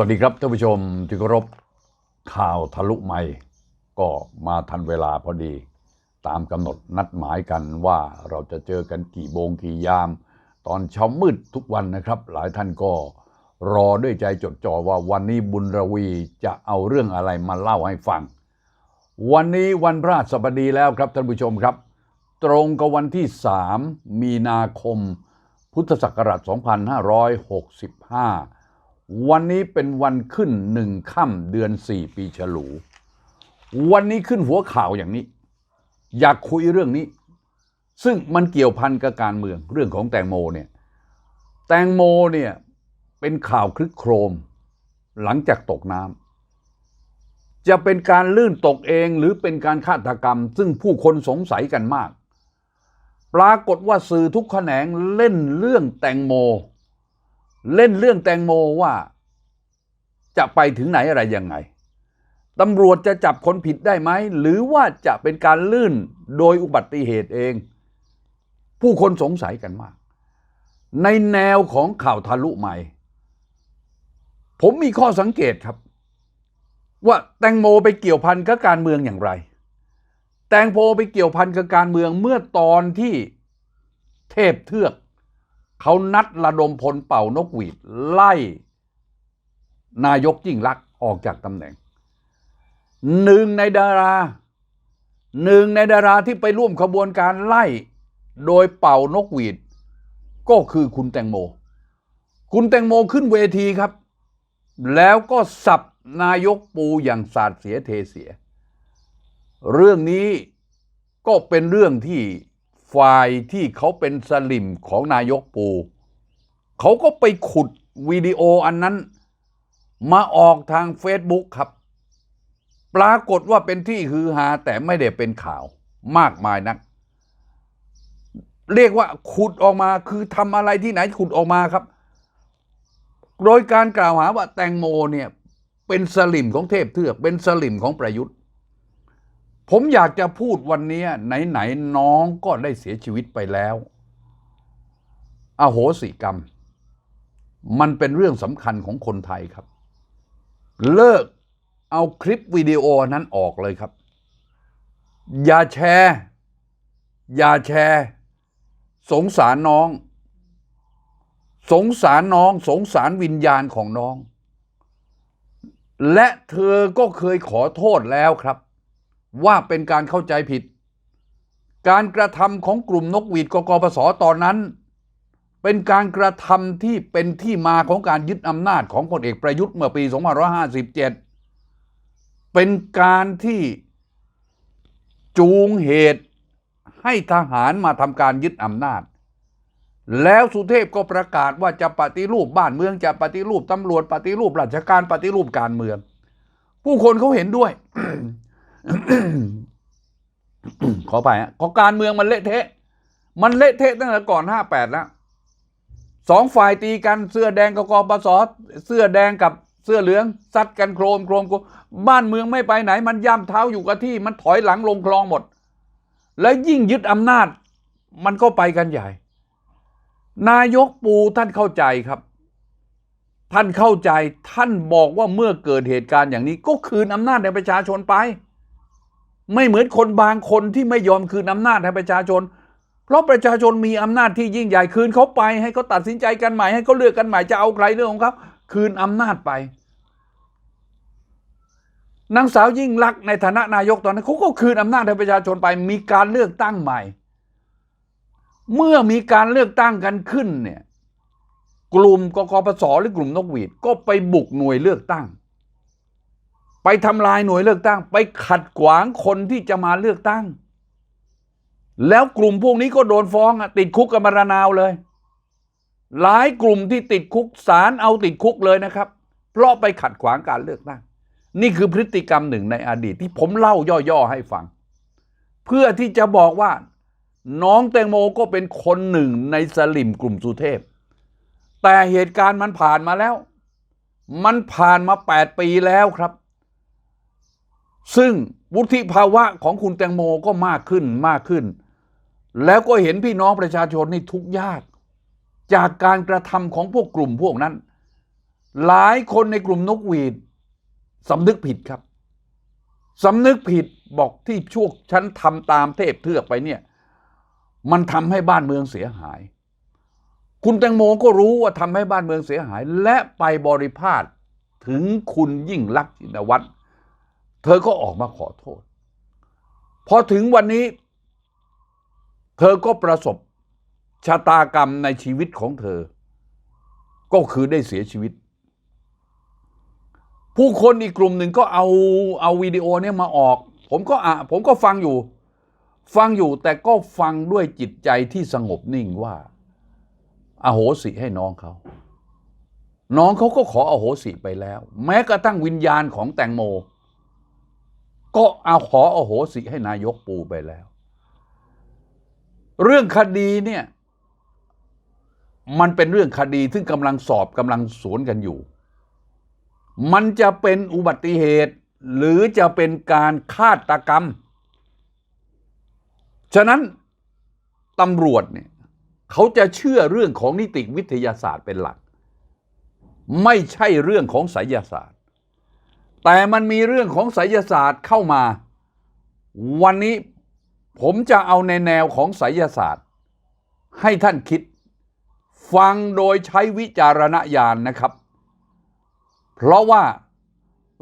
วัสดีครับท่านผู้ชมที่เคารพข่าวทะลุไม่ ก็มาทันเวลาพอดี ตามกำหนดนัดหมายกันว่าเราจะเจอกันกี่โมงกี่ยาม ตอนเช้ามืดทุกวันนะครับ หลายท่านก็รอด้วยใจจดจ่อว่าวันนี้บุญระวีจะเอาเรื่องอะไรมาเล่าให้ฟัง วันนี้วันพระราชบดีแล้วครับท่านผู้ชมครับ ตรงกับวันที่ 3 มีนาคม พุทธศักราช 2565 วันนี้เป็นวันขึ้นหนึ่งค่ำเดือน4ปีฉลู วันนี้ขึ้นหัวข่าวอย่างนี้ อยากคุยเรื่องนี้ ซึ่งมันเกี่ยวพันกับการเมืองเรื่องของแตงโมเนี่ยแตงโมเนี่ยเป็นข่าวคลึกโครม หลังจากตกน้ำจะเป็นการลื่นตกเองหรือเป็นการฆาตกรรม ซึ่งผู้คนสงสัยกันมาก ปรากฏว่าสื่อทุกแขนงเล่นเรื่องแตงโม เล่นเรื่องแตงโมว่าจะไปถึงไหนอะไรยังไงตำรวจจะจับคนผิดได้ไหม หรือว่าจะเป็นการลื่นโดยอุบัติเหตุเอง ผู้คนสงสัยกันมาก ในแนวของข่าวทะลุใหม่ ผมมีข้อสังเกตครับ ว่าแตงโมไปเกี่ยวพันกับการเมืองอย่างไร แตงโมไปเกี่ยวพันกับการเมืองเมื่อตอนที่เทพเทือก เขานัดระดมพลเป่านกหวีด ไล่ นายกยิ่งลักออกจากตำแหน่งหนึ่งในดาราหนึ่งในดาราที่ไปร่วมขบวนการไล่ โดยเป่านกหวีด ก็คือคุณแตงโม คุณแตงโมขึ้นเวทีครับ แล้วก็สับนายกปูอย่างสาดเสียเทเสีย เรื่องนี้ก็เป็นเรื่องที่ ฝ่ายที่เขาเป็นสลิมของนายกปูเขาก็ไปขุดวิดีโออันนั้น มาออกทาง Facebook ครับ ปรากฏว่าเป็นที่ฮือฮาแต่ไม่ได้เป็นข่าวมากมายนัก เรียกว่าขุดออกมาคือทำอะไรที่ไหนขุดออกมาครับ โดยการกล่าวหาว่าแตงโมเนี่ยเป็นสลิมของเทพเทือก เป็นสลิมของประยุทธ์ ผมอยากจะพูดวันนี้ไหนๆน้องก็ได้เสียชีวิตไปแล้ว อโหสิกรรม มันเป็นเรื่องสำคัญของคนไทยครับ เลิกเอาคลิปวิดีโอนั้นออกเลยครับ อย่าแชร์ อย่าแชร์ สงสารน้อง สงสารน้อง สงสารวิญญาณของน้อง และเธอก็เคยขอโทษแล้วครับ ว่าเป็นการเข้าใจผิด การกระทำของกลุ่มนกหวีดกกปสตอนนั้น เป็นการกระทำที่เป็นที่มาของการยึดอำนาจของพลเอกประยุทธ์เมื่อปี 2557 เป็นการที่จูงเหตุให้ทหารมาทำการยึดอำนาจ แล้วสุเทพก็ประกาศว่าจะปฏิรูปบ้านเมืองจะปฏิรูปตำรวจปฏิรูปราชการปฏิรูปการเมือง ผู้คนเขาเห็นด้วย ขอไปฮะขอการเมืองมันเละเทะ มันเละเทะตั้งแต่ก่อน58แปดแล้วสองฝ่ายตีกันเสื้อแดงกับกปสเสื้อแดงกับเสื้อเหลืองซัดกันโครมโครมโครมบ้านเมืองไม่ไปไหน มันย่ำเท้าอยู่กับที่ มันถอยหลังลงคลองหมด แล้วยิ่งยึดอำนาจ มันก็ไปกันใหญ่ นายกปูท่านเข้าใจครับ ท่านเข้าใจท่านบอกว่าเมื่อเกิดเหตุการณ์อย่างนี้ ก็คืนอำนาจให้ประชาชนไป ไม่เหมือนคนบางคนที่ไม่ยอมคืนอำนาจให้ประชาชน เพราะประชาชนมีอำนาจที่ยิ่งใหญ่คืนเขาไป ให้เขาตัดสินใจกันใหม่ให้เขาเลือกกันใหม่จะเอาใครเรื่องของเขาคืนอำนาจไปนางสาวยิ่งลักษณ์ในฐานะนายกตอนนั้นเขาก็คืนอำนาจให้ประชาชนไป มีการเลือกตั้งใหม่ เมื่อมีการเลือกตั้งกันขึ้นเนี่ยกลุ่มกกปสหรือกลุ่มนกหวีดก็ไปบุกหน่วยเลือกตั้ง ไปทำลายหน่วยเลือกตั้ง ไปขัดขวางคนที่จะมาเลือกตั้ง แล้วกลุ่มพวกนี้ก็โดนฟ้องติดคุกกันมารานาวเลย หลายกลุ่มที่ติดคุกศาลเอาติดคุกเลยนะครับ เพราะไปขัดขวางการเลือกตั้ง นี่คือพฤติกรรมหนึ่งในอดีตที่ผมเล่าย่อๆให้ฟัง เพื่อที่จะบอกว่า น้องแตงโมก็เป็นคนหนึ่งในสลิมกลุ่มสุเทพ แต่เหตุการณ์มันผ่านมาแล้ว มันผ่านมา 8 ปีแล้วครับ ซึ่งวุฒิภาวะของคุณแตงโมก็มากขึ้นมากขึ้น แล้วก็เห็นพี่น้องประชาชนนี่ทุกยาก จากการกระทำของพวกกลุ่มพวกนั้น หลายคนในกลุ่มนกหวีดสำนึกผิดครับสำนึกผิดบอกที่ช่วงฉันทำตามเทพเทือกไปเนี่ย มันทำให้บ้านเมืองเสียหาย คุณแตงโมก็รู้ว่าทำให้บ้านเมืองเสียหาย และไปบริพาทถึงคุณยิ่งลักษณ์ชินวัตร เธอก็ออกมาขอโทษ พอถึงวันนี้ เธอก็ประสบชะตากรรมในชีวิตของเธอ ก็คือได้เสียชีวิต ผู้คนอีกกลุ่มหนึ่งก็เอาเอาวิดีโอเนี้มาออก ผมก็อะผมก็ฟังอยู่ ฟังอยู่แต่ก็ฟังด้วยจิตใจที่สงบนิ่งว่าอโหสิให้น้องเขา น้องเขาก็ขออโหสิไปแล้ว แม้กระทั่งวิญญาณของแตงโม ก็เอาขออโหสิให้นายกปูไปแล้ว เรื่องคดีเนี่ย มันเป็นเรื่องคดีซึ่กำลังสอบกำลังสวนกันอยู่ มันจะเป็นอุบัติเหตุ หรือจะเป็นการฆาตกรรม ฉะนั้นตำรวจเนี่ยเขาจะเชื่อเรื่องของนิติวิทยาศาสตร์เป็นหลัก ไม่ใช่เรื่องของไสยศาสตร์ แต่มันมีเรื่องของไสยศาสตร์เข้ามา วันนี้ผมจะเอาในแนวของไสยศาสตร์ ให้ท่านคิด ฟังโดยใช้วิจารณญาณนะครับ เพราะว่า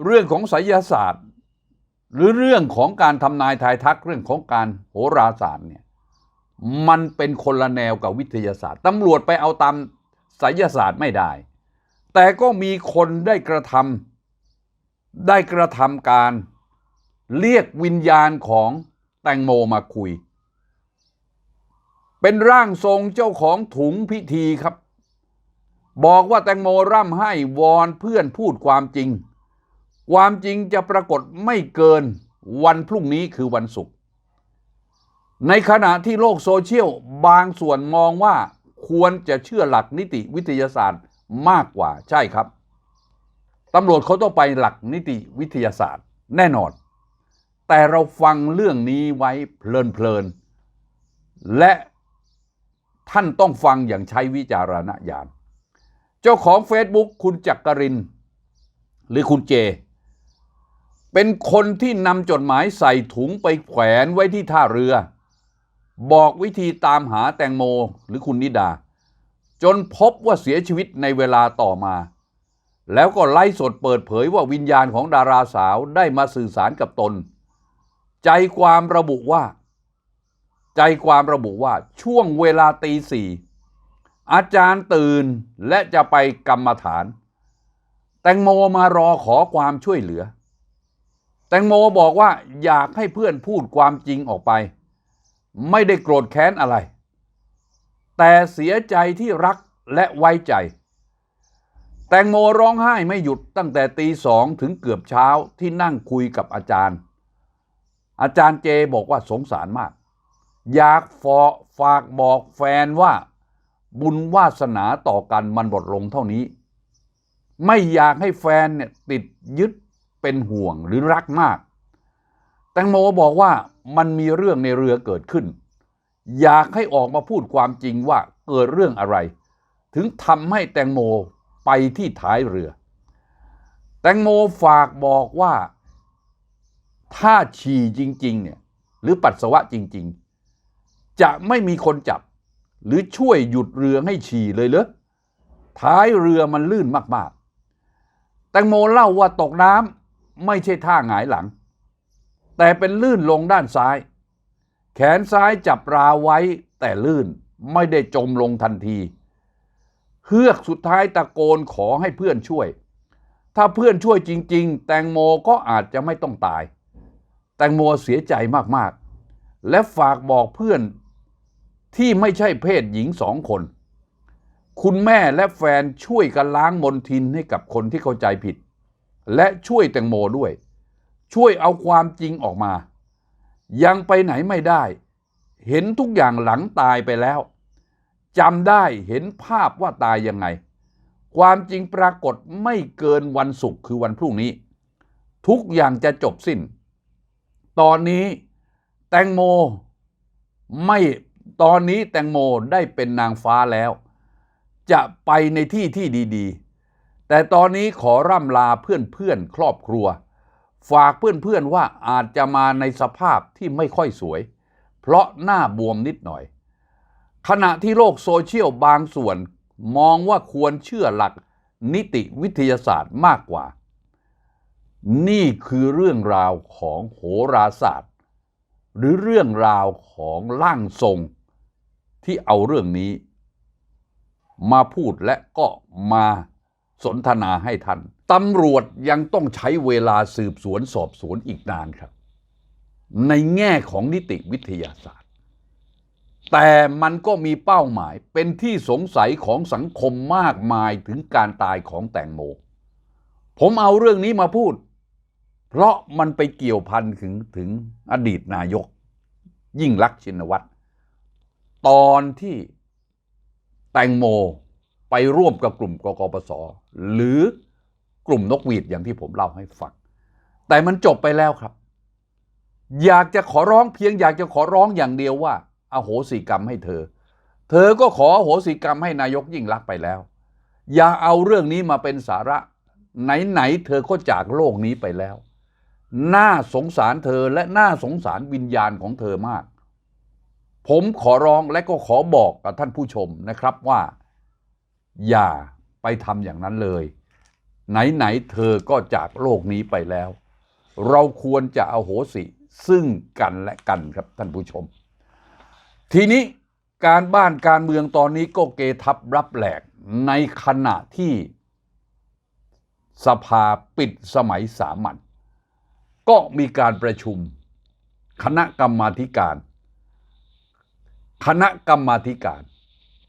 เรื่องของไสยศาสตร์ หรือเรื่องของการทำนายทายทักเรื่องของการโหราศาสตร์เนี่ยมันเป็นคนละแนวกับวิทยาศาสตร์ตำรวจไปเอาตามไสยศาสตร์ไม่ได้ แต่ก็มีคนได้กระทำ ได้กระทำการเรียกวิญญาณของแตงโมมาคุย เป็นร่างทรงเจ้าของถุงพิธีครับ บอกว่าแตงโมร่ำให้วอนเพื่อนพูดความจริง ความจริงจะปรากฏไม่เกินวันพรุ่งนี้คือวันศุกร์ในขณะที่โลกโซเชียลบางส่วนมองว่าควรจะเชื่อหลักนิติวิทยาศาสตร์มากกว่าใช่ครับ ตำรวจเขาต้องไปหลักนิติวิทยาศาสตร์แน่นอน แต่เราฟังเรื่องนี้ไว้เพลินๆ และท่านต้องฟังอย่างใช้วิจารณญาณ เจ้าของ Facebook คุณจักริน หรือคุณเจ เป็นคนที่นำจดหมายใส่ถุงไปแขวนไว้ที่ท่าเรือ บอกวิธีตามหาแตงโมหรือคุณนิดา จนพบว่าเสียชีวิตในเวลาต่อมา แล้วก็ไล่สดเปิดเผยว่าวิญญาณของดาราสาวได้มาสื่อสารกับตน ใจความระบุว่า ใจความระบุว่าช่วงเวลาตีสี่อาจารย์ตื่นและจะไปกรรมฐาน แตงโมมารอขอความช่วยเหลือ แตงโมบอกว่าอยากให้เพื่อนพูดความจริงออกไป ไม่ได้โกรธแค้นอะไร แต่เสียใจที่รักและไว้ใจ แตงโมร้องไห้ไม่หยุดตั้งแต่ตีสองถึงเกือบเช้าที่นั่งคุยกับอาจารย์ อาจารย์เจบอกว่าสงสารมาก อยากฟอฝากบอกแฟนว่า บุญวาสนาต่อกันมันบดลงเท่านี้ ไม่อยากให้แฟนเนี่ยติดยึดเป็นห่วงหรือรักมาก แตงโมบอกว่ามันมีเรื่องในเรือเกิดขึ้น อยากให้ออกมาพูดความจริงว่าเกิดเรื่องอะไร ถึงทำให้แตงโม ไปที่ท้ายเรือ แตงโมฝากบอกว่า ถ้าฉี่จริง ๆ เนี่ย หรือปัสสาวะจริง ๆ จะไม่มีคนจับ หรือช่วยหยุดเรือให้ฉี่เลยเหรอท้ายเรือมันลื่นมากๆ แตงโมเล่าว่าตกน้ำไม่ใช่ท่าหงายหลัง แต่เป็นลื่นลงด้านซ้าย แขนซ้ายจับราไว้แต่ลื่นไม่ได้จมลงทันที เฮือกสุดท้ายตะโกนขอให้เพื่อนช่วย ถ้าเพื่อนช่วยจริง ๆ แตงโมก็อาจจะไม่ต้องตาย แตงโมเสียใจมากๆ และฝากบอกเพื่อนที่ไม่ใช่เพศหญิงสองคน คุณแม่และแฟนช่วยกันล้างมนทินให้กับคนที่เข้าใจผิด และช่วยแตงโมด้วย ช่วยเอาความจริงออกมา ยังไปไหนไม่ได้ เห็นทุกอย่างหลังตายไปแล้ว จำได้เห็นภาพว่าตายยังไง ความจริงปรากฏไม่เกินวันศุกร์คือวันพรุ่งนี้ ทุกอย่างจะจบสิ้น ตอนนี้แตงโมไม่ตอนนี้แตงโมได้เป็นนางฟ้าแล้ว จะไปในที่ที่ดีๆ แต่ตอนนี้ขอร่ำลาเพื่อนๆ ครอบครัว ฝากเพื่อนๆว่าอาจจะมาในสภาพที่ไม่ค่อยสวย เพราะหน้าบวมนิดหน่อย ขณะที่โลกโซเชียลบางส่วนมองว่าควรเชื่อหลักนิติวิทยาศาสตร์มากกว่า นี่คือเรื่องราวของโหราศาสตร์ หรือเรื่องราวของร่างทรง ที่เอาเรื่องนี้ มาพูดและก็มาสนทนาให้ท่านตำรวจยังต้องใช้เวลาสืบสวนสอบสวนอีกนานครับ ในแง่ของนิติวิทยาศาสตร์ แต่มันก็มีเป้าหมายเป็นที่สงสัยของสังคมมากมายถึงการตายของแตงโม ผมเอาเรื่องนี้มาพูด เพราะมันไปเกี่ยวพันถึงถึงอดีตนายก ยิ่งลักษณ์ชินวัตรตอนที่แตงโมไปร่วมกับกลุ่มกกปสหรือกลุ่มนกหวีดอย่างที่ผมเล่าให้ฟัง แต่มันจบไปแล้วครับ อยากจะขอร้องเพียงอยากจะขอร้องอย่างเดียวว่า อโหสิกรรมให้เธอ เธอก็ขออโหสิกรรมให้นายกยิ่งรักไปแล้ว อย่าเอาเรื่องนี้มาเป็นสาระ ไหนๆเธอก็จากโลกนี้ไปแล้ว น่าสงสารเธอและน่าสงสารวิญญาณของเธอมาก ผมขอร้องและก็ขอบอกกับท่านผู้ชมนะครับว่า อย่าไปทำอย่างนั้นเลย ไหนๆเธอก็จากโลกนี้ไปแล้ว เราควรจะเอาโหสิซึ่งกันและกันครับท่านผู้ชม ทีนี้การบ้านการเมืองตอนนี้ก็เกทับรับแหลกในขณะที่สภาปิดสมัยสามัญก็มีการประชุม คณะกรรมาการ คณะกรรมาการ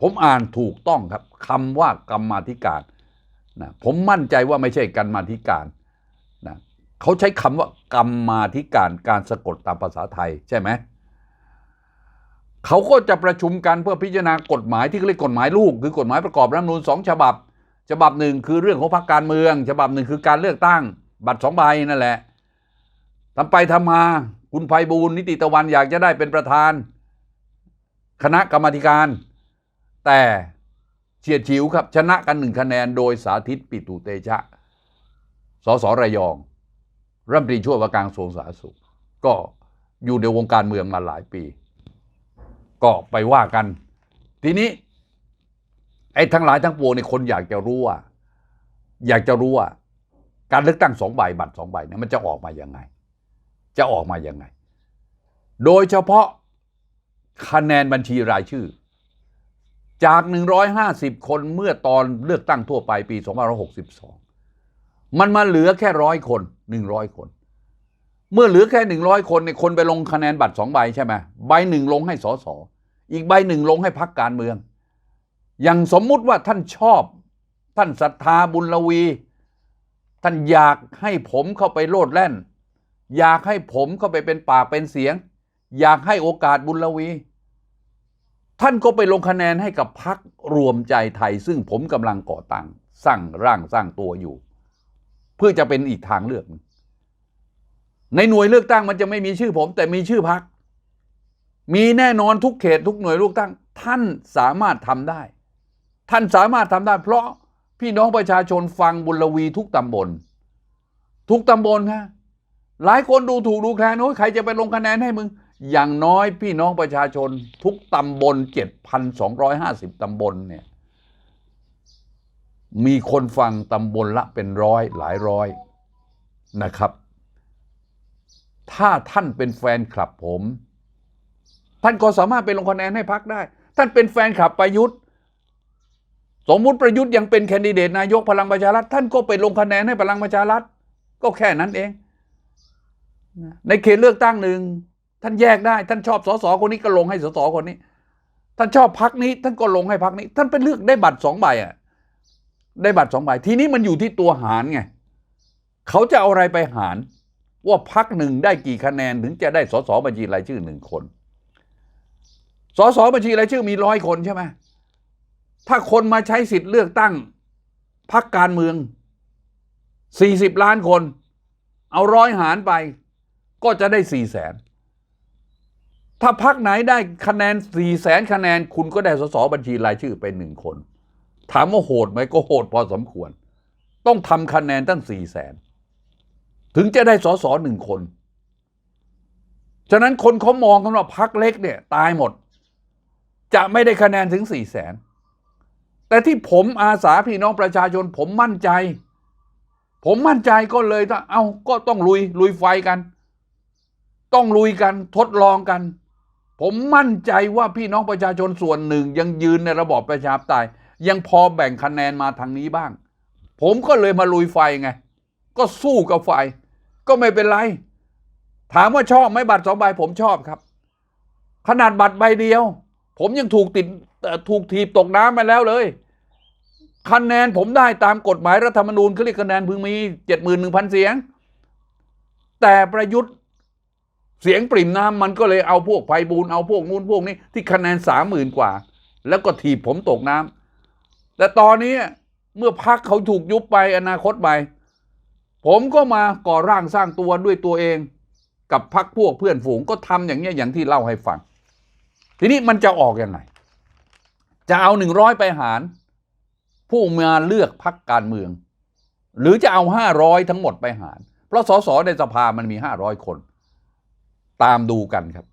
ผมอ่านถูกต้องครับคำว่ากรรมาการนะผมมั่นใจว่าไม่ใช่กรรมาธิการนะเขาใช้คำว่ากรรมาธิการการสะกดตามภาษาไทยใช่ไหม เขาก็จะประชุมกันเพื่อพิจารณากฎหมายที่เรียกกฎหมายลูก คือกฎหมายประกอบรัฐธรรมนูญสองฉบับ ฉบับหนึ่งคือเรื่องของพรรคการเมือง ฉบับหนึ่งคือการเลือกตั้ง บัตรสองใบนั่นแหละทำไปทำมาคุณไพบูลนิติตะวันอยากจะได้เป็นประธาน คณะกรรมการ แต่เฉียดฉิวครับ ชนะกันหนึ่งคะแนนโดยสาธิตปิตุเตชะสสระยองรัฐมนตรีช่วยว่าการกระทรวงสาธารณสุข ก็อยู่ในวงการเมืองมาหลายปี ก็ไปว่ากัน ทีนี้ ไอ้ทั้งหลายทั้งปวงในยคนอยากจะรู้ว่า อยากจะรู้ว่า การเลือกตั้งสองใบบัตรสองใบเนี่ยมันจะออกมายังไง จะออกมายังไง โดยเฉพาะคะแนนบัญชีรายชื่อ จาก 150 คนเมื่อตอนเลือกตั้งทั่วไปปี 2562 มันมาเหลือแค่ร้อยคน 100 คน เมื่อเหลือแค่100คนในคนไปลงคะแนนบัตรสองใบใช่ไหมใบหนึ่งลงให้สสอีกใบหนึ่งลงให้พักการเมือง อย่างสมมุติว่าท่านชอบ ท่านศรัทธาบุญลวี ท่านอยากให้ผมเข้าไปโลดแล่น อยากให้ผมเข้าไปเป็นปากเป็นเสียง อยากให้โอกาสบุญลวี ท่านก็ไปลงคะแนนให้กับพักรวมใจไทย ซึ่งผมกำลังก่อตั้งสร้างร่างสร้างตัวอยู่ เพื่อจะเป็นอีกทางเลือกหนึ่ง ในหน่วยเลือกตั้งมันจะไม่มีชื่อผม แต่มีชื่อพัก มีแน่นอนทุกเขตทุกหน่วยเลือกตั้ง ท่านสามารถทำได้ ท่านสามารถทำได้ เพราะพี่น้องประชาชนฟังบุญวีทุกตำบล ทุกตำบลฮะหลายคนดูถูกดูแคลนโอ้ยใครจะไปลงคะแนนให้มึง อย่างน้อยพี่น้องประชาชน ทุกตำบล 7,250ตำบลเนี่ยมีคนฟังตำบลละเป็นร้อยหลายร้อยนะครับ ถ้าท่านเป็นแฟนคลับผม ท่านก็สามารถไปลงคะแนนให้พักได้ ท่านเป็นแฟนคลับประยุทธ์ สมมุติประยุทธ์ยังเป็นแคนดิเดตนายกพลังประชารัฐท่านก็ไปลงคะแนนให้พลังประชารัฐ ก็แค่นั้นเอง ในเขตเลือกตั้งหนึ่งท่านแยกได้ ท่านชอบสสคนนี้ก็ลงให้สสคนนี้ ท่านชอบพักนี้ ท่านก็ลงให้พักนี้ ท่านไปเลือกได้บัตรสองใบอะได้บัตรสองใบทีนี้มันอยู่ที่ตัวหารไงเขาจะเอาอะไรไปหาร ว่าพักหนึ่งได้กี่คะแนนถึงจะได้สสบัญชีรายชื่อหนึ่งคน สสบัญชีรายชื่อมีร้อยคนใช่ไหมถ้าคนมาใช้สิทธิ์เลือกตั้งพักการเมือง 40 ล้านคน เอาร้อยหารไป ก็จะได้4แสนถ้าพักไหนได้คะแนน4แสนคะแนน คุณก็ได้สสบัญชีรายชื่อเป็นหนึ่งคน ถามว่าโหดไหมก็โหดพอสมควร ต้องทำคะแนนตั้งสี่แสน ถึงจะได้สอสอหนึ่งคน ฉะนั้นคนเขามองกันว่าพักเล็กเนี่ยตายหมด จะไม่ได้คะแนนถึงสี่แสนแต่ที่ผมอาสาพี่น้องประชาชน ผมมั่นใจ ผมมั่นใจก็เลยต้องเอาก็ต้องลุยลุยไฟกัน ต้องลุยกันทดลองกัน ผมมั่นใจว่าพี่น้องประชาชนส่วนหนึ่ง ยังยืนในระบอบประชาธิปไตยยังพอแบ่งคะแนนมาทางนี้บ้าง ผมก็เลยมาลุยไฟไง ก็สู้กับไฟ ก็ไม่เป็นไร ถามว่าชอบไหมบัตรสองใบผมชอบครับ ขนาดบัตรใบเดียว ผมยังถูกติดถูกถีบตกน้ำมาแล้วเลยคะแนนผมได้ตามกฎหมายรัฐธรรมนูญเขาเรียกคะแนนพึงมีเจ็ดหมื่นหนึ่งพันเสียง แต่ประยุทธ์เสียงปริ่มน้ำมันก็เลยเอาพวกไพบูลเอาพวกนู้นพวกนี้ที่คะแนนสามหมื่นกว่า แล้วก็ถีบผมตกน้ำแต่ตอนนี้เมื่อพักเขาถูกยุบไปอนาคตไป ผมก็มาก่อร่างสร้างตัวด้วยตัวเองกับพักพวกเพื่อนฝูงก็ทำอย่างเนี้ยอย่างที่เล่าให้ฟัง ทีนี้มันจะออกยังไง จะเอาหนึ่งร้อยไปหาร ผู้มาเลือกพักการเมือง หรือจะเอาห้าร้อยทั้งหมดไปหาร เพราะสสในสภามันมีห้าร้อยคน ตามดูกันครับ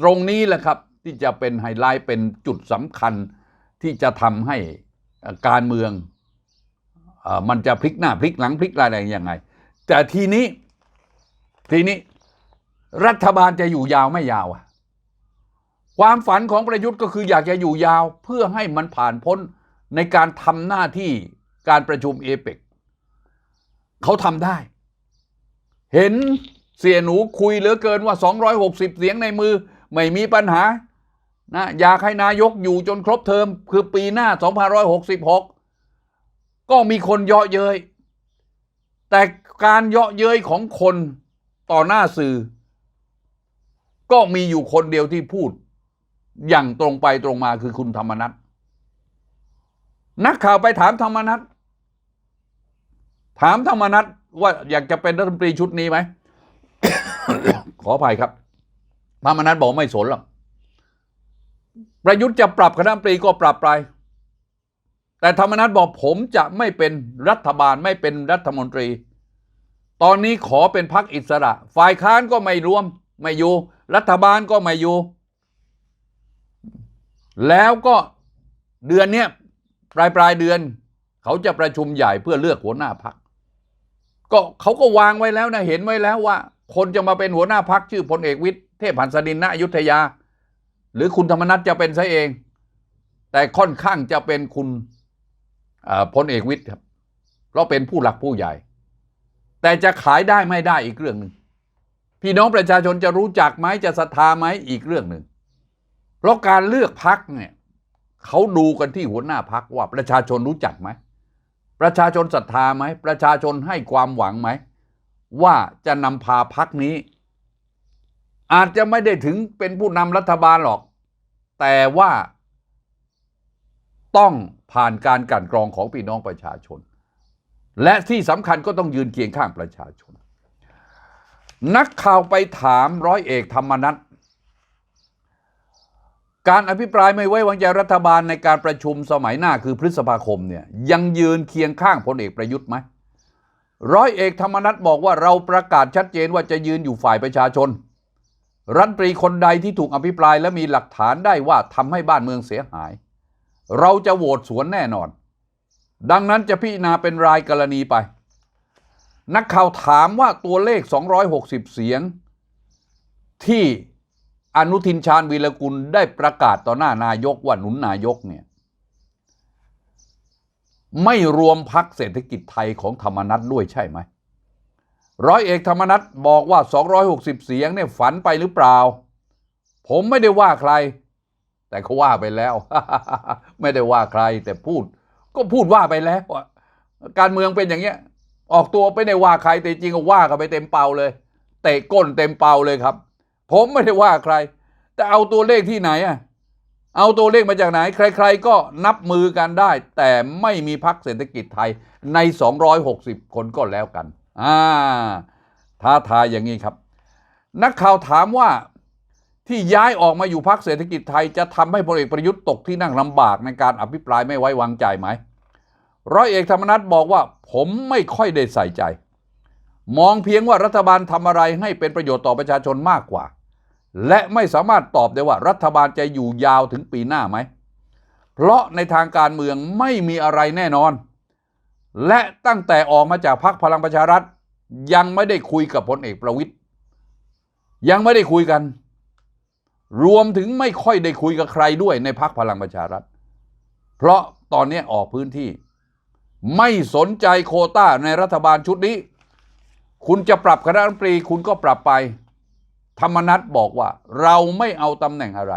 ตรงนี้แหละครับที่จะเป็นไฮไลท์เป็นจุดสำคัญที่จะทำให้การเมือง มันจะพลิกหน้าพลิกหลังพลิกอะไรยังไง แต่ทีนี้ทีนี้รัฐบาลจะอยู่ยาวไม่ยาวอะความฝันของประยุทธ์ก็คืออยากจะอยู่ยาวเพื่อให้มันผ่านพ้นในการทำหน้าที่การประชุมเอเปกเขาทำได้ เห็นเสียหนูคุยเหลือเกินว่า 260 เสียงในมือ ไม่มีปัญหานะอยากให้นายกอยู่จนครบเทอมคือปีหน้า 2566 ก็มีคนเยาะเย้ยแต่การเยาะเย้ยของคนต่อหน้าสื่อ ก็มีอยู่คนเดียวที่พูด อย่างตรงไปตรงมาคือคุณธรรมนัฐนักข่าวไปถามธรรมนัฐถามธรรมนัฐว่าอยากจะเป็นรัฐมนตรีชุดนี้ไหม ขออภัยครับธรรมนัฐบอกไม่สนหรอกประยุทธ์จะปรับคณะรัฐมนตรีก็ปรับไป แต่ธรรมนัฐบอกผมจะไม่เป็นรัฐบาลไม่เป็นรัฐมนตรี ตอนนี้ขอเป็นพักอิสระ ฝ่ายค้านก็ไม่รวมไม่อยู่ รัฐบาลก็ไม่อยู่ แล้วก็เดือนเนี้ยปลายปลายเดือน เขาจะประชุมใหญ่เพื่อเลือกหัวหน้าพักก็เขาก็วางไว้แล้วนะเห็นไว้แล้วว่า คนจะมาเป็นหัวหน้าพักชื่อพลเอกวิทย์เทพหันสดินณอยุธยา หรือคุณธรรมนัฐจะเป็นซะเอง แต่ค่อนข้างจะเป็นคุณ พลเอกวิทย์ครับเพราะเป็นผู้หลักผู้ใหญ่ แต่จะขายได้ไม่ได้อีกเรื่องหนึ่งพี่น้องประชาชนจะรู้จักไหมจะศรัทธาไหมอีกเรื่องหนึ่งเพราะการเลือกพักเนี่ยเขาดูกันที่หัวหน้าพักว่าประชาชนรู้จักไหมประชาชนศรัทธาไหมประชาชนให้ความหวังไหม ว่าจะนำพาพักนี้ อาจจะไม่ได้ถึงเป็นผู้นำรัฐบาลหรอก แต่ว่า ต้องผ่านการกั่นกรองของพี่น้องประชาชน และที่สำคัญก็ต้องยืนเคียงข้างประชาชน นักข่าวไปถามร้อยเอกธรรมนัฐการอภิปรายไม่ไว้วางใจรัฐบาลในการประชุมสมัยหน้าคือพฤษภาคมเนี่ยยังยืนเคียงข้างพลเอกประยุทธ์ไหมร้อยเอกธรรมนัฐบอกว่าเราประกาศชัดเจนว่าจะยืนอยู่ฝ่ายประชาชน รัฐมนตรีคนใดที่ถูกอภิปรายและมีหลักฐานได้ว่าทำให้บ้านเมืองเสียหาย เราจะโหวตสวนแน่นอน ดังนั้นจะพิจารณาเป็นรายกรณีไป นักข่าวถามว่าตัวเลข 260 เสียง ที่อนุทินชาญวีรกุลได้ประกาศต่อหน้านายกว่าหนุนนายกเนี่ยไม่รวมพักเศรษฐกิจไทยของธรรมนัตด้วยใช่ไหมร้อยเอกธรรมนัตบอกว่า 260 เสียงเนี่ยฝันไปหรือเปล่า ผมไม่ได้ว่าใคร แต่เขาว่าไปแล้ว ไม่ได้ว่าใครแต่พูด ก็พูดว่าไปแล้วอะการเมืองเป็นอย่างเงี้ย ออกตัวไม่ได้ว่าใครแต่จริงก็ว่ากันไปเต็มเป่าเลยเตะก้นเต็มเป่าเลยครับ ผมไม่ได้ว่าใคร แต่เอาตัวเลขที่ไหนอะเอาตัวเลขมาจากไหน ใคร ๆ ก็นับมือกันได้ แต่ไม่มีพักเศรษฐกิจไทยใน 260 คนก็แล้วกันอ่าท้าทายอย่างนี้ครับ นักข่าวถามว่า ที่ย้ายออกมาอยู่พักเศรษฐกิจไทยจะทำให้พลเอกประยุทธ์ตกที่นั่งลำบากในการอภิปรายไม่ไว้วางใจไหม ร้อยเอกธรรมนัฐบอกว่าผมไม่ค่อยได้ใส่ใจ มองเพียงว่ารัฐบาลทำอะไรให้เป็นประโยชน์ต่อประชาชนมากกว่า และไม่สามารถตอบได้ว่ารัฐบาลจะอยู่ยาวถึงปีหน้าไหม เพราะในทางการเมืองไม่มีอะไรแน่นอน และตั้งแต่ออกมาจากพรรคพลังประชารัฐ ยังไม่ได้คุยกับพลเอกประวิตยยังไม่ได้คุยกัน รวมถึงไม่ค่อยได้คุยกับใครด้วยในพรรคพลังประชารัฐ เพราะตอนนี้ออกพื้นที่ ไม่สนใจโคต้าในรัฐบาลชุดนี้ คุณจะปรับคณะรัฐมนตรีคุณก็ปรับไป ธรรมนัฐบอกว่า เราไม่เอาตำแหน่งอะไร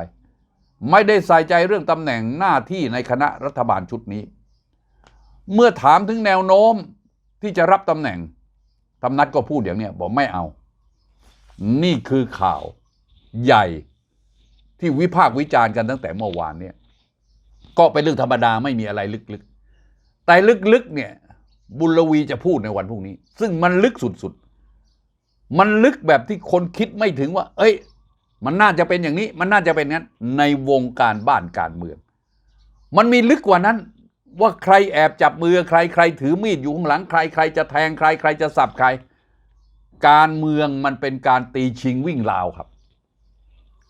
ไม่ได้ใส่ใจเรื่องตำแหน่งหน้าที่ในคณะรัฐบาลชุดนี้ เมื่อถามถึงแนวโน้มที่จะรับตำแหน่งธรรมนัฐก็พูดอย่างนี้บอกไม่เอา นี่คือข่าวใหญ่ ที่วิพากษ์วิจารณ์กันตั้งแต่เมื่อวานเนี่ยก็เป็นเรื่องธรรมดาไม่มีอะไรลึกๆ แต่ลึกๆเนี่ยบุญลวีจะพูดในวันพรุ่งนี้ ซึ่งมันลึกสุดๆ มันลึกแบบที่คนคิดไม่ถึงว่า เอ้ย มันน่าจะเป็นอย่างนี้ มันน่าจะเป็นงั้นในวงการบ้านการเมือง มันมีลึกกว่านั้นว่าใครแอบจับมือใครใครถือมีดอยู่ข้างหลังใครใครจะแทงใครใครจะสับใคร การเมืองมันเป็นการตีชิงวิ่งราวครับ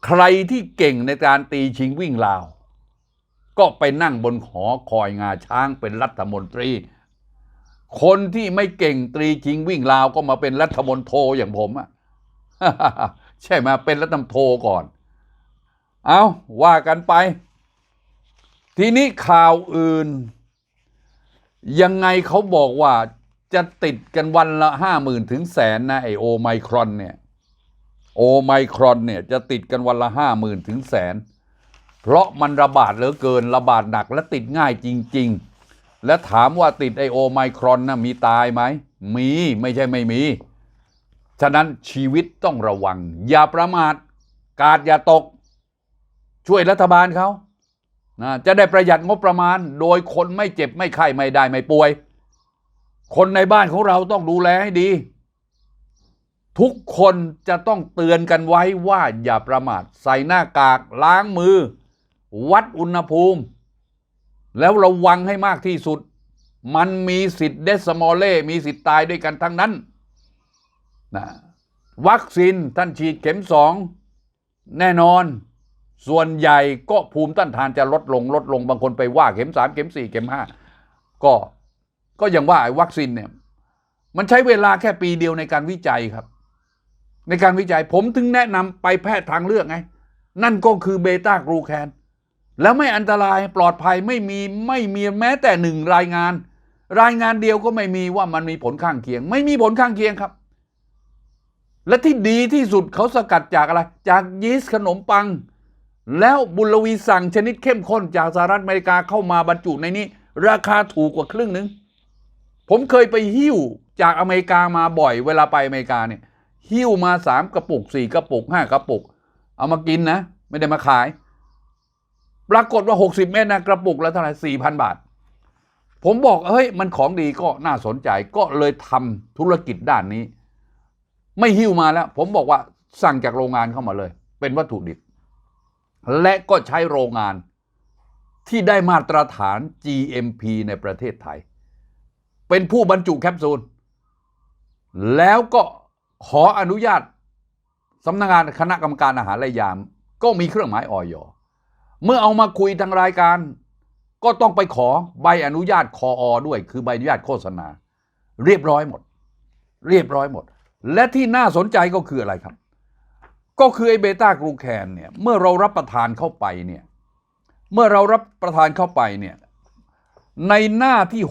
ใครที่เก่งในการตีชิงวิ่งราว ก็ไปนั่งบนหอคอยงาช้างเป็นรัฐมนตรี คนที่ไม่เก่งตรีชิงวิ่งราวก็มาเป็นรัฐมนโทอย่างผมอะใช่ไหมเป็นรัฐมนโทก่อน เอาว่ากันไป ทีนี้ข่าวอื่น ยังไงเขาบอกว่าจะติดกันวันละห้าหมื่นถึงแสนนะไอโอไมครอนเนี่ย โอไมครอนเนี่ยจะติดกันวันละห้าหมื่นถึงแสน เพราะมันระบาดเหลือเกินระบาดหนักและติดง่ายจริง ๆ และถามว่าติดไอโอไมครอนนะมีตายไหม มีไม่ใช่ไม่มี ฉะนั้นชีวิตต้องระวัง อย่าประมาท กาดอย่าตก ช่วยรัฐบาลเขานะจะได้ประหยัดงบประมาณ โดยคนไม่เจ็บไม่ไข้ไม่ได้ไม่ป่วย คนในบ้านของเราต้องดูแลให้ดี ทุกคนจะต้องเตือนกันไว้ว่าอย่าประมาทใส่หน้ากากล้างมือ วัดอุณหภูมิ แล้วระวังให้มากที่สุด มันมีสิทธิ์เดสมอลเล่มีสิทธิ์ตายด้วยกันทั้งนั้นนะวัคซีนท่านฉีดเข็มสองแน่นอน ส่วนใหญ่ก็ภูมิต้านทานจะลดลงลดลงบางคนไปว่าเข็มสามเข็มสี่เข็มห้าก็ก็ย่างว่าไอ้วัคซีนเนี่ยมันใช้เวลาแค่ปีเดียวในการวิจัยครับ ในการวิจัยผมถึงแนะนำไปแพทย์ทางเลือกไง นั่นก็คือเบต้ากรูแคน แล้วไม่อันตรายปลอดภัยไม่มีไม่มีแม้แต่หนึ่งรายงาน รายงานเดียวก็ไม่มีว่ามันมีผลข้างเคียง ไม่มีผลข้างเคียงครับ และที่ดีที่สุดเขาสกัดจากอะไร จากยีสต์ขนมปัง แล้วบุลวีสั่งชนิดเข้มข้นจากสหรัฐอเมริกาเข้ามาบรรจุในนี้ ราคาถูกกว่าครึ่งหนึ่งผมเคยไปหิ้วจากอเมริกามาบ่อยเวลาไปอเมริกาเนี่ย หิ้วมาสามกระปุกสี่กระปุกห้ากระปุก เอามากินนะ ไม่ได้มาขาย ปรากฏว่า60เม็ดนะกระปุกละเท่าไหร่สี่พันบาท ผมบอกเฮ้ยมันของดีก็น่าสนใจก็เลยทำธุรกิจด้านนี้ ไม่หิ้วมาแล้ว ผมบอกว่าสั่งจากโรงงานเข้ามาเลย เป็นวัตถุดิบ และก็ใช้โรงงานที่ได้มาตรฐาน GMP ในประเทศไทย เป็นผู้บรรจุแคปซูล แล้วก็ ขออนุญาตสำนักงานคณะกรรมการอาหารและยาม ก็มีเครื่องหมายออยเมื่อเอามาคุยทางรายการ ก็ต้องไปขอใบอนุญาตคออด้วย คือใบอนุญาตโฆษณา เรียบร้อยหมด เรียบร้อยหมด และที่น่าสนใจก็คืออะไรครับ ก็คือไอเบต้ากรูแคนเนี่ยเมื่อเรารับประทานเข้าไปเนี่ยเมื่อเรารับประทานเข้าไปเนี่ยในหน้าที่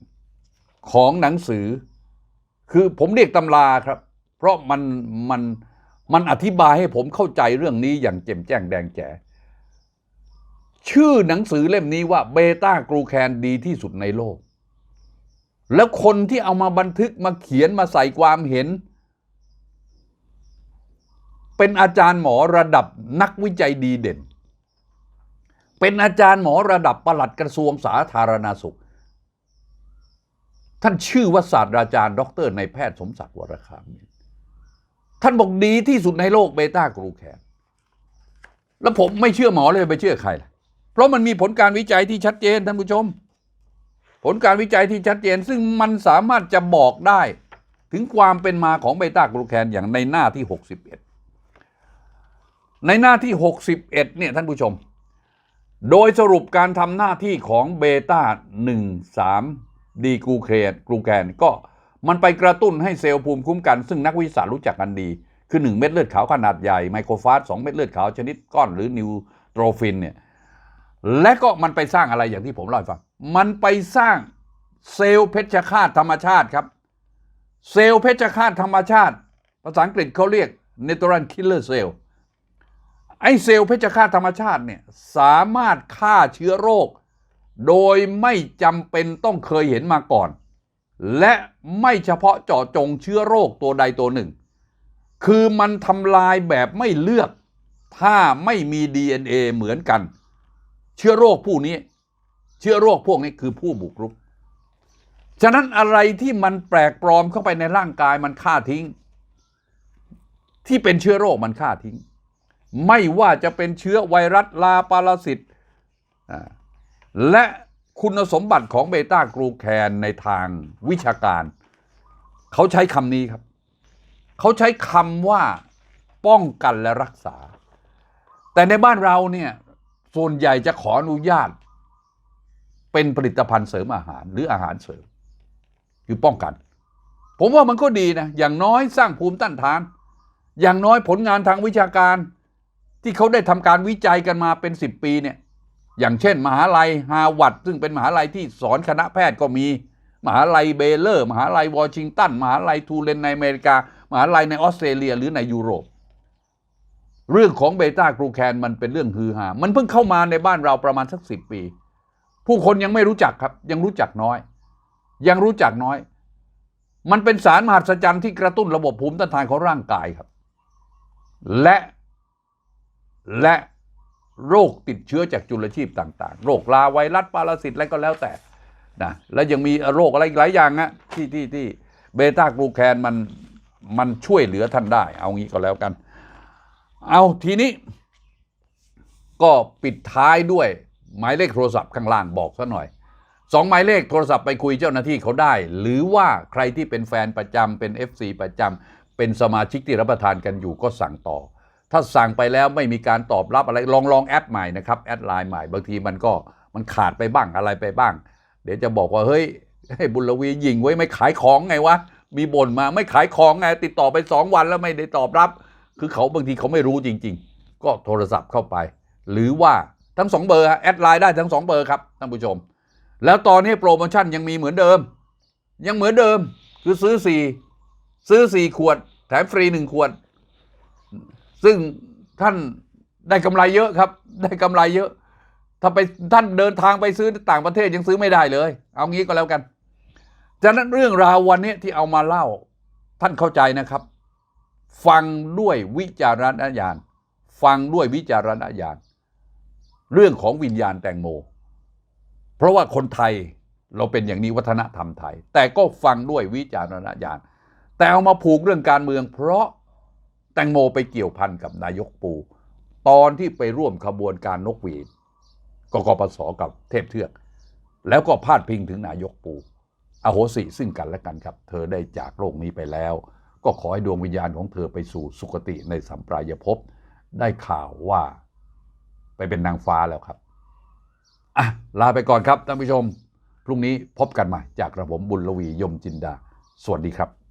61 ของหนังสือ คือผมเรียกตำราครับ เพราะมันมันมันอธิบายให้ผมเข้าใจเรื่องนี้อย่างแจ่มแจ้งแดงแจ๋ชื่อหนังสือเล่มนี้ว่าเบต้ากรูแคนดีที่สุดในโลก แล้วคนที่เอามาบันทึกมาเขียนมาใส่ความเห็น เป็นอาจารย์หมอระดับนักวิจัยดีเด่น เป็นอาจารย์หมอระดับประหลัดกระทรวงสาธารณาสุข ท่านชื่อว่าศาสตราจารย์ ดรในายแพทย์สมศักดิ์วรคามท่านบอกดีที่สุดในโลกเบต้ากรูแคนแล้วผมไม่เชื่อหมอเลยไปเชื่อใครล่ะเพราะมันมีผลการวิจัยที่ชัดเจนท่านผู้ชม ผลการวิจัยที่ชัดเจน ซึ่งมันสามารถจะบอกได้ ถึงความเป็นมาของเบต้ากลูแคนอย่างในหน้าที่ 61 ในหน้าที่ 61เนี่ยท่านผู้ชม โดยสรุปการทำหน้าที่ของเบต้า1,3 ดีกลูแคนกลูแคนก็มันไปกระตุ้นให้เซลล์ภูมิคุ้มกัน ซึ่งนักวิทยาศาสตร์รู้จักกันดี คือ 1 เม็ดเลือดขาวขนาดใหญ่ไมโครฟาส2เม็ดเลือดขาวชนิดก้อนหรือนิวโตรฟินเนี่ยและก็มันไปสร้างอะไรอย่างที่ผมเล่าให้ฟัง มันไปสร้างเซลล์เพชฌฆาตธรรมชาติครับ เซลล์เพชฌฆาตธรรมชาติ ภาษาอังกฤษเขาเรียก natural killer cell ไอเซลล์เพชฌฆาตธรรมชาติเนี่ยสามารถฆ่าเชื้อโรค โดยไม่จำเป็นต้องเคยเห็นมาก่อน และไม่เฉพาะเจาะจงเชื้อโรคตัวใดตัวหนึ่ง คือมันทำลายแบบไม่เลือก ถ้าไม่มี DNA เหมือนกัน เชื้อโรคผู้นี้ เชื้อโรคพวกนี้คือผู้บุกรุก ฉะนั้นอะไรที่มันแปลกปลอมเข้าไปในร่างกายมันฆ่าทิ้ง ที่เป็นเชื้อโรคมันฆ่าทิ้ง ไม่ว่าจะเป็นเชื้อไวรัสลาปารสิตอ่า และคุณสมบัติของเบต้ากลูแคนในทางวิชาการ เขาใช้คำนี้ครับ เขาใช้คำว่าป้องกันและรักษา แต่ในบ้านเราเนี่ยส่วนใหญ่จะขออนุญาต เป็นผลิตภัณฑ์เสริมอาหารหรืออาหารเสริม คือป้องกัน ผมว่ามันก็ดีนะ อย่างน้อยสร้างภูมิต้านทาน อย่างน้อยผลงานทางวิชาการ ที่เขาได้ทำการวิจัยกันมาเป็น 10 ปีเนี่ย อย่างเช่น มหาลัยฮาวาดซึ่งเป็นมหาลัยที่สอนคณะแพทย์ก็มี มหาลัยเบเลอร์ มหาลัยวอชิงตัน มหาลัยทูเลนในอเมริกา มหาลัยในออสเตรเลียหรือในยุโรป เรื่องของเบต้ากลูแคนมันเป็นเรื่องฮือฮา มันเพิ่งเข้ามาในบ้านเราประมาณสักสิปี ผู้คนยังไม่รู้จักครับ ยังรู้จักน้อย ยังรู้จักน้อย มันเป็นสารมหัศจรรย์ที่กระตุ้นระบบภูมิต้านทานของร่างกายครับ และและ โรคติดเชื้อจากจุลชีพต่าง ๆ โรคลาไวรัสปรสิตอะไรก็แล้วแต่นะและยังมีโรคอะไรอีกหลายอย่างนะที่ที่ที่เบต้ากลูแคนมันมันช่วยเหลือท่านได้ เอางี้ก็แล้วกัน เอาทีนี้ ก็ปิดท้ายด้วย หมายเลขโทรศัพท์ข้างล่างบอกซะหน่อยสองหมายเลขโทรศัพท์ไปคุยเจ้าหน้าที่เขาได้ หรือว่าใครที่เป็นแฟนประจำเป็น FC ประจำเป็นสมาชิกที่รับประทานกันอยู่ก็สั่งต่อ ถ้าสั่งไปแล้วไม่มีการตอบรับอะไรลองลองแอดใหม่นะครับแอดไลน์ใหม่บางทีมันก็มันขาดไปบ้างอะไรไปบ้าง เดี๋ยวจะบอกว่าเฮ้ยบุญลวียิงไว้ไม่ขายของไงวะมีบ่นมาไม่ขายของไงติดต่อไปสองวันแล้วไม่ได้ตอบรับ คือเขาบางทีเขาไม่รู้จริง ๆ ก็โทรศัพท์เข้าไป หรือว่าทั้งสองเบอร์แอดไลน์ได้ทั้งสองเบอร์ครับท่านผู้ชม แล้วตอนนี้โปรโมชั่นยังมีเหมือนเดิม ยังเหมือนเดิมคือซื้อสี่ซื้อสี่ขวด แถมฟรีหนึ่งขวด ซึ่งท่านได้กำไรเยอะครับ ได้กำไรเยอะ ถ้าไปท่านเดินทางไปซื้อต่างประเทศยังซื้อไม่ได้เลย เอางี้ก็แล้วกันฉะนั้นเรื่องราววันนี้ที่เอามาเล่า ท่านเข้าใจนะครับ ฟังด้วยวิจารณญาณฟังด้วยวิจารณญาณเรื่องของวิญญาณแตงโม เพราะว่าคนไทยเราเป็นอย่างนี้วัฒนธรรมไทย แต่ก็ฟังด้วยวิจารณญาณแต่เอามาผูกเรื่องการเมือง เพราะ ตงโมไปเกี่ยวพันกับนายกปู ตอนที่ไปร่วมขบวนการนกหวีดกกปสกับเทพเทือก แล้วก็พาดพิงถึงนายกปู อโหสิซึ่งกันและกันครับ เธอได้จากโลกนี้ไปแล้ว ก็ขอให้ดวงวิญญาณของเธอไปสู่สุคติในสัมปรายภพได้ข่าวว่า ไปเป็นนางฟ้าแล้วครับอะลาไปก่อนครับท่านผู้ชม พรุ่งนี้พบกันใหม่จากกระผมบุญลวียมจินดา สวัสดีครับ